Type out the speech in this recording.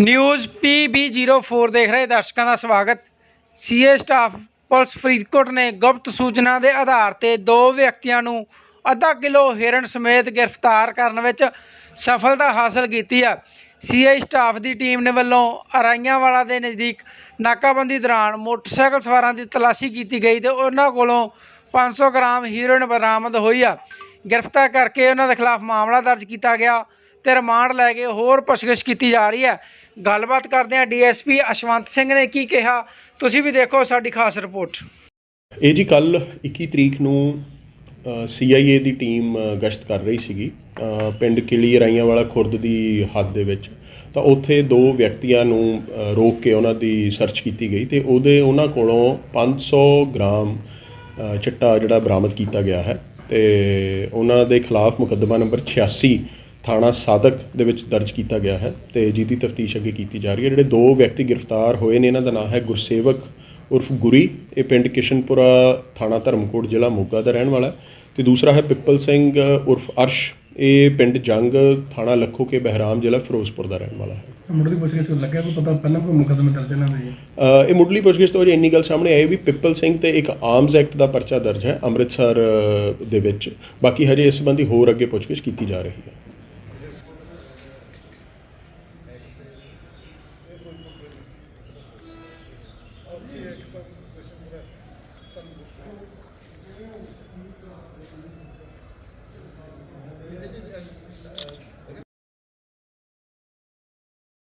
News PB04 ਦੇਖ ਰਹੇ ਦਰਸ਼ਕਾਂ ਦਾ ਸਵਾਗਤ। ਸੀਏ ਸਟਾਫ ਪੁਲਿਸ ਫਰੀਦਕੋਟ ਨੇ ਗੁਪਤ ਸੂਚਨਾ ਦੇ ਆਧਾਰ ਤੇ ਦੋ ਵਿਅਕਤੀਆਂ ਨੂੰ ਅੱਧਾ ਕਿਲੋ ਹਿਰਨ ਸਮੇਤ ਗ੍ਰਿਫਤਾਰ ਕਰਨ ਵਿੱਚ ਸਫਲਤਾ ਹਾਸਲ ਕੀਤੀ ਹੈ ਸੀਆਈ ਸਟਾਫ ਦੀ ਟੀਮ ਨੇ ਵੱਲੋਂ ਅਰਾਈਆਂਵਾਲਾ ਦੇ ਨਜ਼ਦੀਕ ਨਾਕਾਬੰਦੀ ਦੌਰਾਨ ਮੋਟਰਸਾਈਕਲ ਸਵਾਰਾਂ ਦੀ ਤਲਾਸ਼ੀ ਕੀਤੀ ਗਈ ਤੇ ਉਹਨਾਂ ਕੋਲੋਂ 500 ਗ੍ਰਾਮ ਹੀਰੋਇਨ ਬਰਾਮਦ ਹੋਈ ਆ। ਗ੍ਰਿਫਤਾਰ ਕਰਕੇ ਉਹਨਾਂ ਦੇ ਖਿਲਾਫ ਮਾਮਲਾ ਦਰਜ ਕੀਤਾ ਗਿਆ। ਤੇ ਰਿਮਾਂਡ ਲੈ ਕੇ ਹੋਰ ਪੁੱਛਗਿੱਛ ਕੀਤੀ ਜਾ ਰਹੀ ਹੈ। ਗੱਲਬਾਤ ਕਰਦੇ ਹਾਂ ਡੀਐਸਪੀ ਅਸ਼ਵੰਤ ਸਿੰਘ ਨੇ ਕੀ ਕਿਹਾ। ਤੁਸੀਂ ਵੀ ਦੇਖੋ ਸਾਡੀ ਖਾਸ ਰਿਪੋਰਟ। ਇਹ ਜੀ ਕੱਲ 21 ਤਰੀਕ ਨੂੰ ਸੀਆਈਏ ਦੀ ਟੀਮ ਗਸ਼ਤ ਕਰ ਰਹੀ ਸੀਗੀ। ਪਿੰਡ ਕਿਲੀ ਰਾਈਆਂ ਵਾਲਾ ਖੁਰਦ ਦੀ ਹੱਦ ਦੇ ਵਿੱਚ। ਤਾਂ ਉੱਥੇ ਦੋ ਵਿਅਕਤੀਆਂ ਨੂੰ ਰੋਕ ਕੇ ਉਹਨਾਂ ਦੀ ਸਰਚ ਕੀਤੀ ਗਈ ਤੇ ਉਹਦੇ, ਉਹਨਾਂ ਕੋਲੋਂ 500 ਗ੍ਰਾਮ ਚਿੱਟਾ ਜਿਹੜਾ ਬਰਾਮਦ ਕੀਤਾ ਗਿਆ ਹੈ ਤੇ ਉਹਨਾਂ ਦੇ ਖਿਲਾਫ ਮੁਕੱਦਮਾ ਨੰਬਰ 86 ਥਾਣਾ ਸਾਦਕ ਦੇ ਵਿੱਚ ਦਰਜ ਕੀਤਾ ਗਿਆ ਹੈ ਤੇ ਜਿਹਦੀ ਤਫਤੀਸ਼ ਅੱਗੇ ਕੀਤੀ ਜਾ ਰਹੀ ਹੈ। ਜਿਹੜੇ ਦੋ ਵਿਅਕਤੀ ਗ੍ਰਿਫਤਾਰ ਹੋਏ ਨੇ ਇਹਨਾਂ ਦਾ ਨਾਮ ਹੈ ਗੁਰਸੇਵਕ ਉਰਫ ਗੁਰੀ। ਇਹ ਪਿੰਡ ਕਿਸ਼ਨਪੁਰਾ ਥਾਣਾ ਧਰਮਕੋਟ ਜ਼ਿਲ੍ਹਾ ਮੋਗਾ ਦਾ ਰਹਿਣ ਵਾਲਾ ਤੇ ਦੂਸਰਾ ਹੈ ਪਿੱਪਲ ਸਿੰਘ ਉਰਫ ਅਰਸ਼। ਇਹ ਪਿੰਡ ਜੰਗ ਥਾਣਾ ਲੱਖੋ ਕੇ ਬਹਿਰਾਮ ਜ਼ਿਲ੍ਹਾ ਫਿਰੋਜ਼ਪੁਰ ਦਾ ਰਹਿਣ ਵਾਲਾ ਹੈ। ਮੁੱਢਲੀ ਪੁੱਛਗਿੱਛ ਤੋਂ ਲੱਗਿਆ ਕੋਈ ਪਤਾ ਪਹਿਲਾਂ ਕੋਈ ਮੁਕੱਦਮੇ ਦਰਜ ਜੀ ਅ, ਇਹ ਮੁੱਢਲੀ ਪੁੱਛਗਿੱਛ ਤੋਂ ਅਜੇ ਇੰਨੀ ਗੱਲ ਸਾਹਮਣੇ ਆਈ ਵੀ ਪਿੱਪਲ ਸਿੰਘ ਤੇ ਇੱਕ ਆਰਮਸ ਐਕਟ ਦਾ ਪਰਚਾ ਦਰਜ ਹੈ ਅੰਮ੍ਰਿਤਸਰ ਦੇ ਵਿੱਚ। ਬਾਕੀ ਹਜੇ ਇਸ ਸੰਬੰਧੀ ਹੋਰ ਅੱਗੇ ਪੁੱਛਗਿੱਛ ਕੀਤੀ ਜਾ ਰਹੀ ਹੈ।